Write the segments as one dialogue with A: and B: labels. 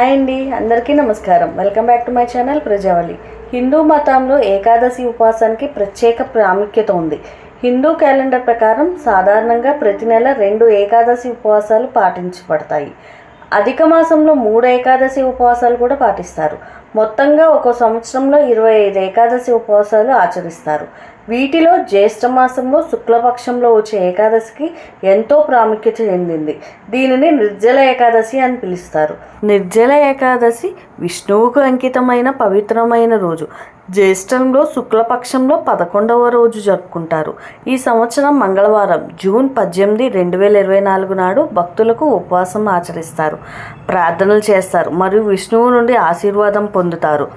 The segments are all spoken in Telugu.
A: హాయ్ అండి అందరికీ నమస్కారం. Welcome back to my channel Prajavali. Hindu మతంలో ఏకాదశి ఉపవాసానికి ప్రత్యేక ప్రాముఖ్యత ఉంది. హిందూ క్యాలెండర్ ప్రకారం సాధారణంగా ప్రతి నెల రెండు ఏకాదశి ఉపవాసాలు పాటించబడతాయి. అధిక మాసంలో మూడు ఏకాదశి ఉపవాసాలు కూడా పాటిస్తారు. మొత్తంగా ఒక సంవత్సరంలో ఇరవై ఐదు ఏకాదశి ఉపవాసాలు ఆచరిస్తారు. వీటిలో జ్యేష్ఠ మాసంలో శుక్లపక్షంలో వచ్చే ఏకాదశికి ఎంతో ప్రాముఖ్యత చెందింది. దీనిని నిర్జల ఏకాదశి అని పిలుస్తారు. నిర్జల ఏకాదశి విష్ణువుకు అంకితమైన పవిత్రమైన రోజు. జ్యేష్ఠంలో శుక్లపక్షంలో పదకొండవ రోజు జరుపుకుంటారు. ఈ సంవత్సరం మంగళవారం జూన్ పద్దెనిమిది రెండు వేల ఇరవై నాలుగు నాడు భక్తులకు ఉపవాసం ఆచరిస్తారు. ప్రార్థనలు చేస్తారు మరియు విష్ణువు నుండి ఆశీర్వాదం పొందుతారు.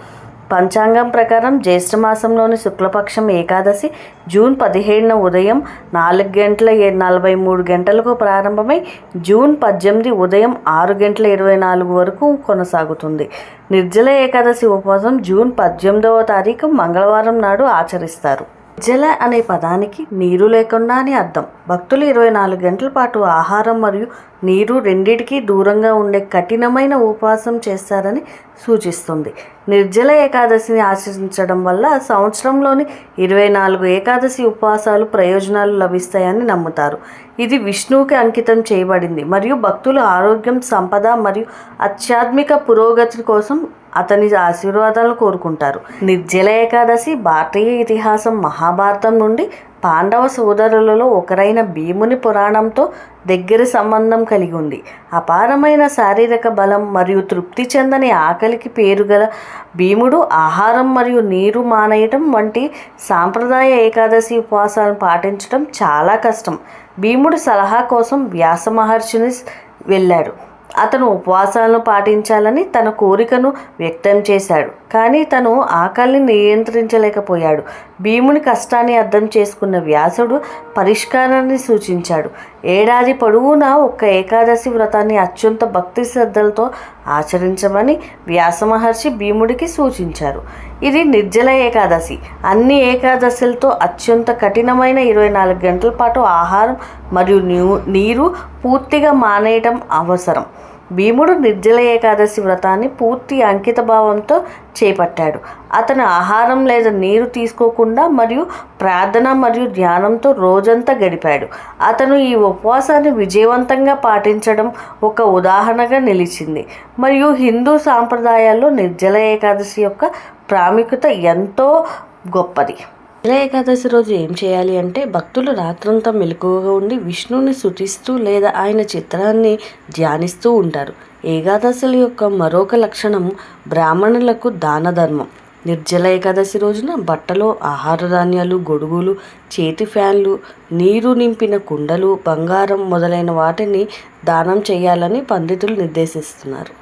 A: పంచాంగం ప్రకారం జ్యేష్ఠ మాసంలోని శుక్లపక్షం ఏకాదశి జూన్ పదిహేడున ఉదయం నాలుగు గంటల నలభై మూడు గంటలకు ప్రారంభమై జూన్ పద్దెనిమిది ఉదయం ఆరు గంటల ఇరవై నాలుగు వరకు కొనసాగుతుంది. నిర్జల ఏకాదశి ఉపవాసం జూన్ పద్దెనిమిదవ తారీఖు మంగళవారం నాడు ఆచరిస్తారు. నిర్జల అనే పదానికి నీరు లేకుండా అని అర్థం. భక్తులు ఇరవై నాలుగు గంటల పాటు ఆహారం మరియు నీరు రెండిటికి దూరంగా ఉండే కఠినమైన ఉపవాసం చేస్తారని సూచిస్తుంది. నిర్జల ఏకాదశిని ఆచరించడం వల్ల సంవత్సరంలోని ఇరవై నాలుగు ఏకాదశి ఉపవాసాలు ప్రయోజనాలు లభిస్తాయని నమ్ముతారు. ఇది విష్ణువుకి అంకితం చేయబడింది మరియు భక్తులు ఆరోగ్యం సంపద మరియు ఆధ్యాత్మిక పురోగతి కోసం అతని ఆశీర్వాదాలను కోరుకుంటారు. నిర్జల ఏకాదశి భారతీయ ఇతిహాసం మహాభారతం నుండి పాండవ సోదరులలో ఒకరైన భీముని పురాణంతో దగ్గర సంబంధం కలిగి ఉంది. అపారమైన శారీరక బలం మరియు తృప్తి చెందని ఆకలికి పేరుగల భీముడు ఆహారం మరియు నీరు మానేయటం వంటి సాంప్రదాయ ఏకాదశి ఉపవాసాలను పాటించడం చాలా కష్టం. భీముడు సలహా కోసం వ్యాస మహర్షిని వెళ్ళాడు అతను ఉపవాసాలను పాటించాలని తన కోరికను వ్యక్తం చేశాడు. కానీ తను ఆకలిని నియంత్రించలేకపోయాడు. భీముని కష్టాన్ని అర్థం చేసుకున్న వ్యాసుడు పరిష్కారాన్ని సూచించాడు. ఏడాది పొడవునా ఒక్క ఏకాదశి వ్రతాన్ని అత్యంత భక్తి శ్రద్ధలతో ఆచరించమని వ్యాస మహర్షి భీముడికి సూచించారు. ఇది నిర్జల ఏకాదశి. అన్ని ఏకాదశులతో అత్యంత కఠినమైన ఇరవై నాలుగు గంటల పాటు ఆహారం మరియు నీరు పూర్తిగా మానేయటం అవసరం. భీముడు నిర్జల ఏకాదశి వ్రతాన్ని పూర్తి అంకిత భావంతో చేపట్టాడు. అతను ఆహారం లేదా నీరు తీసుకోకుండా మరియు ప్రార్థన మరియు ధ్యానంతో రోజంతా గడిపాడు. అతను ఈ ఉపవాసాన్ని విజయవంతంగా పాటించడం ఒక ఉదాహరణగా నిలిచింది. మరియు హిందూ సాంప్రదాయాల్లో నిర్జల ఏకాదశి యొక్క ప్రాముఖ్యత ఎంతో గొప్పది. నిర్జల ఏకాదశి రోజు ఏం చేయాలి అంటే భక్తులు రాత్రంతా మెలకువగా ఉండి విష్ణువుని శుతిస్తూ లేదా ఆయన చిత్రాన్ని ధ్యానిస్తూ ఉంటారు. ఏకాదశుల యొక్క మరొక లక్షణం బ్రాహ్మణులకు దాన ధర్మం. నిర్జల ఏకాదశి రోజున బట్టలో ఆహార ధాన్యాలు గొడుగులు చేతి ఫ్యాన్లు నీరు నింపిన కుండలు బంగారం మొదలైన వాటిని దానం చేయాలని పండితులు నిర్దేశిస్తున్నారు.